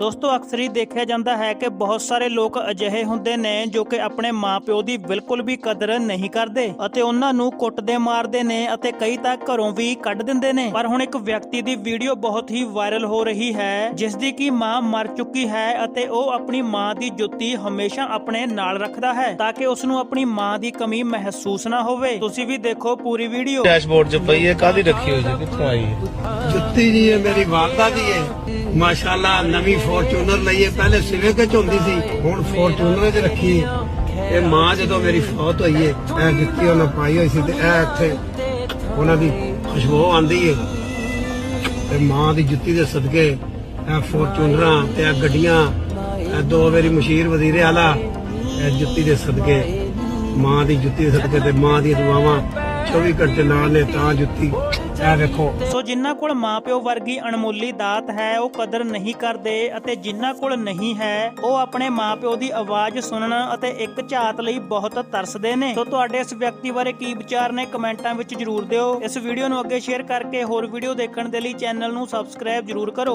ਦੋਸਤੋ ਅਕਸਰ ਹੀ ਦੇਖਿਆ ਜਾਂਦਾ ਹੈ ਕਿ ਬਹੁਤ ਸਾਰੇ ਲੋਕ ਅਜਿਹੇ ਹੁੰਦੇ ਨੇ ਜੋ ਕਿ ਆਪਣੇ ਮਾਪਿਓ ਦੀ ਬਿਲਕੁਲ ਵੀ ਕਦਰ ਨਹੀਂ ਕਰਦੇ ਅਤੇ ਉਹਨਾਂ ਨੂੰ ਕੁੱਟਦੇ ਮਾਰਦੇ ਨੇ ਅਤੇ ਕਈ ਤਾਂ ਘਰੋਂ ਵੀ ਕੱਢ ਦਿੰਦੇ ਨੇ। ਪਰ ਹੁਣ ਇੱਕ ਵਿਅਕਤੀ ਦੀ ਵੀਡੀਓ ਬਹੁਤ ਹੀ ਵਾਇਰਲ ਹੋ ਰਹੀ ਹੈ ਜਿਸ ਦੀ ਕਿ ਮਾਂ ਮਰ ਚੁੱਕੀ ਹੈ ਅਤੇ ਉਹ ਆਪਣੀ ਮਾਂ ਦੀ ਜੁੱਤੀ ਹਮੇਸ਼ਾ ਆਪਣੇ ਨਾਲ ਰੱਖਦਾ ਹੈ ਤਾਂ ਕਿ ਉਸ ਨੂੰ ਆਪਣੀ ਮਾਂ ਦੀ ਕਮੀ ਮਹਿਸੂਸ ਨਾ ਹੋਵੇ। ਤੁਸੀਂ ਵੀ ਦੇਖੋ ਪੂਰੀ ਵੀਡੀਓ। ਡੈਸ਼ਬੋਰਡ 'ਚ ਪਈ ਹੈ ਕਾਦੀ ਰੱਖੀ ਹੋਈ ਜੀ ਕਿੱਥੋਂ ਆਈ ਹੈ? ਜੁੱਤੀ ਜੀ ਇਹ ਮੇਰੀ ਵਾਲਦਾ ਦੀ ਹੈ। ਮਾਸ਼ਾਅੱਲਾ ਨਵੀਂ ਫੋਰਚੂਨਰ ਲਈ ਪਹਿਲੇ ਸਿਵਿਕ ਚ ਹੁੰਦੀ ਸੀ, ਹੁਣ ਫੋਰਚੂਨਰ 'ਚ ਰੱਖੀ ਇਹ ਮਾਂ ਜਦੋਂ ਮੇਰੀ ਫੌਤ ਹੋਈ ਹੈ ਇਹ ਜੁੱਤੀ ਉਹਨਾਂ ਪਾਈ ਹੋਈ ਸੀ ਤੇ ਇਹ ਇੱਥੇ ਉਹਨਾਂ ਦੀ ਖੁਸ਼ਬੂ ਆਂਦੀ ਹੈ ਤੇ ਮਾਂ ਦੀ ਜੁੱਤੀ ਦੇ ਸਦਕੇ ਇਹ ਫੋਰਚੂਨਰਾਂ ਤੇ ਇਹ ਗੱਡੀਆਂ, ਇਹ ਦੋ ਵਾਰੀ ਮਸ਼ੀਰ ਵਜ਼ੀਰੇ ਆਲਾ, ਇਹ ਜੁੱਤੀ ਦੇ ਸਦਕੇ, ਮਾਂ ਦੀ ਜੁੱਤੀ ਦੇ ਸਦਕੇ ਤੇ ਮਾਂ ਦੀਆਂ ਦੁਆਵਾਂ 24 ਘੰਟੇ ਨਾਲ ਨੇ ਤਾਂ ਜੁੱਤੀ। ਇਹ ਵੇਖੋ। ਸੋ ਜਿਨ੍ਹਾਂ ਕੋਲ ਮਾਪਿਓ ਵਰਗੀ ਅਣਮੁੱਲੀ ਦਾਤ ਹੈ, ਉਹ ਕਦਰ ਨਹੀਂ ਕਰਦੇ ਅਤੇ ਜਿਨ੍ਹਾਂ ਕੋਲ ਨਹੀਂ ਹੈ, ਉਹ ਆਪਣੇ ਮਾਪਿਓ ਦੀ ਆਵਾਜ਼ ਸੁਣਨ ਅਤੇ ਇੱਕ ਝਾਤ ਲਈ ਬਹੁਤ ਤਰਸਦੇ ਨੇ। ਸੋ ਤੁਹਾਡੇ ਇਸ ਵਿਅਕਤੀ ਬਾਰੇ ਕੀ ਵਿਚਾਰ ਨੇ, ਕਮੈਂਟਾਂ ਵਿੱਚ ਜਰੂਰ ਦਿਓ। ਇਸ ਵੀਡੀਓ ਨੂੰ ਅੱਗੇ ਸ਼ੇਅਰ ਕਰਕੇ ਹੋਰ ਵੀਡੀਓ ਦੇਖਣ ਦੇ ਲਈ ਚੈਨਲ ਨੂੰ ਸਬਸਕ੍ਰਾਈਬ ਜਰੂਰ ਕਰੋ।